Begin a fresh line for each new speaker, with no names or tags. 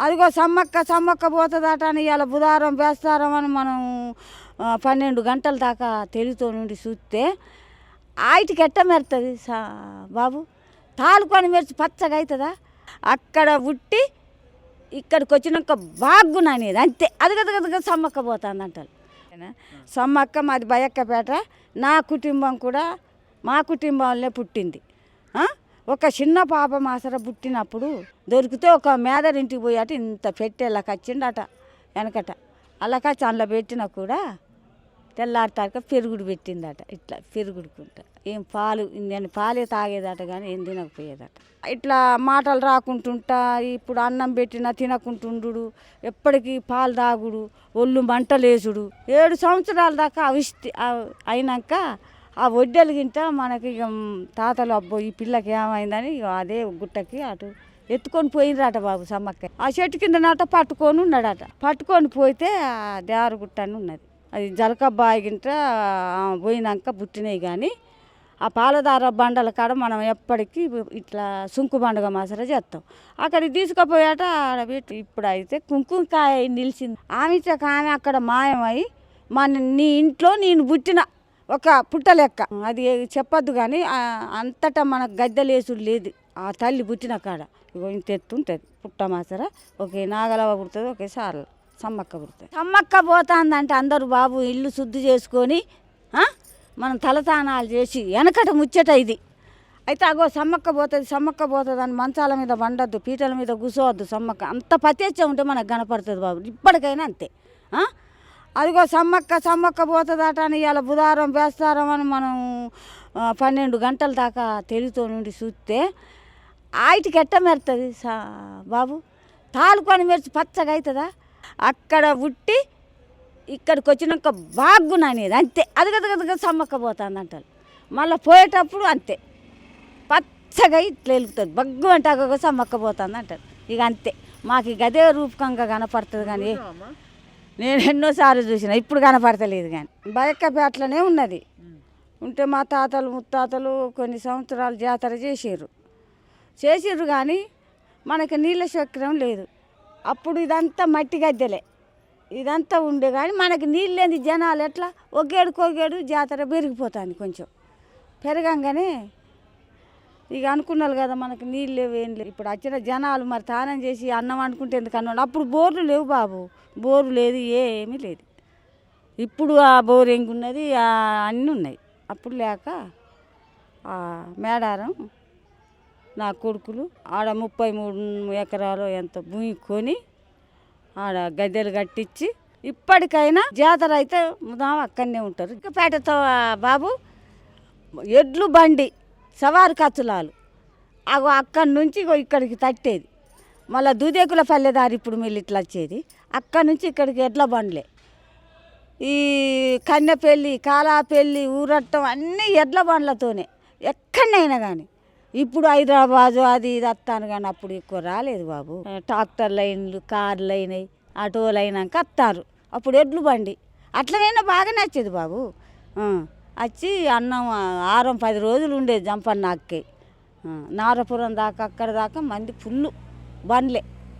అదిగో సమ్మక్క సమ్మక్క పోతుందట అని ఇలా బుధారం వేస్తారం అని మనం పన్నెండు గంటల దాకా తెలుగుతో నుండి చూస్తే ఆయిటికి ఎట్ట మెరుతుంది సా బాబు? తాలుకొని మెరిచి పచ్చగా అవుతుందా అక్కడ పుట్టి ఇక్కడికి వచ్చినాక బాగున్నా అనేది అంతే. అది కదా కదా సమ్మక్క పోతుంది అంటారు సమ్మక్క మాది బయక్కపేట నా కుటుంబం కూడా మా కుటుంబంలో పుట్టింది. ఒక చిన్న పాప మాసర పుట్టినప్పుడు దొరికితే ఒక మేదరింటికి పోయాట ఇంత పెట్టేలాకి కచ్చిండట వెనకట. అలాకచ్చి అందులో పెట్టినా కూడా తెల్లారితాక పెరుగుడు పెట్టిందట. ఇట్లా పెరుగుడుకుంటా. ఏం పాలు నేను పాలే తాగేదట కానీ ఏం తినకపోయేదట. ఇట్లా మాటలు రాకుంటుంటా ఇప్పుడు అన్నం పెట్టినా తినకుంటుండు ఎప్పటికీ పాలు తాగుడు ఒళ్ళు మంటలేసుడు ఏడు సంవత్సరాల దాకా అవిష్టి అయినాక ఆ వడ్డెలు గింట మనకి ఇక తాతలు అబ్బో ఈ పిల్లకి ఏమైందని అదే గుట్టకి అటు ఎత్తుకొని పోయినరాట బాబు సమ్మక్క. ఆ చెట్టు కింద నాట పట్టుకొని ఉన్నాడట. పట్టుకొని పోతే ఆ దేవర గుట్ట అని ఉన్నది. అది జలకబ్బాయి గింట పోయినాక పుట్టినాయి కానీ ఆ పాలదార బండల కాడ మనం ఎప్పటికీ ఇట్లా సుంకు పండుగ మాసర చేస్తాం అక్కడికి తీసుకుపోయాట ఆడ పెట్టి ఇప్పుడు అయితే కుంకుమకాయ నిలిచింది. ఆమె ఆమె అక్కడ మాయమై మన నీ ఇంట్లో నేను పుట్టిన ఒక పుట్ట లెక్క. అది చెప్పొద్దు కానీ అంతటా మనకు గద్దెలేసుడు లేదు. ఆ తల్లి పుట్టిన కాడ. ఇగో ఇంత ఎత్తుంటుంది పుట్ట మాసర ఒకే నాగలవ పుడుతుంది ఒకే సార్లు. సమ్మక్క పుడుతుంది. సమ్మక్క పోతుందంటే అందరూ బాబు ఇల్లు శుద్ధి చేసుకొని మనం తలతానాలు చేసి వెనకట ముచ్చట ఇది. అయితే అగో సమ్మక్క పోతుంది సమ్మక్క పోతుంది అని మంచాల మీద వండద్దు పీటల మీద కూసోవద్దు సమ్మక్క. అంత పతేచ్చ ఉంటే మనకు కనపడుతుంది బాబు. ఇప్పటికైనా అంతే. అదిగో సమ్మక్క సమ్మక్క పోతుందట అని ఇలా బుధారం వేస్తారం అని మనం పన్నెండు గంటల దాకా తెలుగుతో నుండి చూస్తే ఆయిటికి ఎట్ట మెరుతుంది సా బాబు? తాలుకొని మెరిచి పచ్చగా అవుతుందా అక్కడ పుట్టి ఇక్కడికి వచ్చినాక బాగున్నా అనేది అంతే. అది సమ్మక్క పోతుంది అంటారు మళ్ళీ పోయేటప్పుడు అంతే. పచ్చగా ఇట్లా వెలుగుతుంది. బగ్గు అంటే అగో సమ్మక్క పోతుంది అంటారు ఇక అంతే. మాకు గదే రూపకంగా కనపడుతుంది కానీ నేను ఎన్నోసార్లు చూసిన ఇప్పుడు కనపడతలేదు కానీ. బయక్కపేటలోనే ఉన్నది. ఉంటే మా తాతలు ముత్తాతలు కొన్ని సంవత్సరాలు జాతర చేసారు చేసిర్రు కానీ మనకి నీళ్ళ చక్రం లేదు. అప్పుడు ఇదంతా మట్టి గద్దెలే. ఇదంతా ఉండే కానీ మనకి నీళ్ళు లేని జనాలు ఎట్లా? ఒకేడు జాతర పెరిగిపోతుంది కొంచెం. పెరగంగానే ఇక అనుకున్నారు కదా మనకి నీళ్ళు లేవు ఏం లేవు. ఇప్పుడు వచ్చిన జనాలు మరి తానం చేసి అన్నం అనుకుంటే ఎందుకు అన్నాడు అప్పుడు బోర్లు లేవు బాబు. బోరు లేదు ఏమీ లేదు. ఇప్పుడు ఆ బోరు ఎంగున్నది అన్నీ ఉన్నాయి. అప్పుడు లేక మేడారం నా కొడుకులు ఆడ ముప్పై మూడు ఎకరాలు ఎంత భూమి కొని ఆడ గద్దెలు కట్టించి ఇప్పటికైనా జాతర అయితే ముదాం అక్కడనే ఉంటారు. ఇంకా పేటతో బాబు ఎడ్లు బండి. సవారి కచ్చులాలు అగో అక్కడి నుంచి ఇక్కడికి తట్టేది. మళ్ళీ దూదేకుల పల్లెదారి ఇప్పుడు మళ్ళీ ఇట్లా వచ్చేది. అక్కడి నుంచి ఇక్కడికి ఎడ్ల బండ్లే. ఈ కన్నెపెళ్ళి కాలాపెళ్ళి ఊరట్టం అన్నీ ఎడ్ల బండ్లతోనే. ఎక్కడైనా కానీ ఇప్పుడు హైదరాబాదు అది ఇది వస్తాను కానీ అప్పుడు ఎక్కువ రాలేదు బాబు. ట్రాక్టర్ లైన్లు కార్లు అయినాయి ఆటోలు అయినాక వస్తారు. అప్పుడు ఎడ్లు బండి. అట్లనైనా బాగా నచ్చేది బాబు. వచ్చి అన్నం ఆరం పది రోజులు ఉండేది జంపన్న అక్కే నారపురం దాకా అక్కడ దాకా మంది ఫుల్ బండ్లే.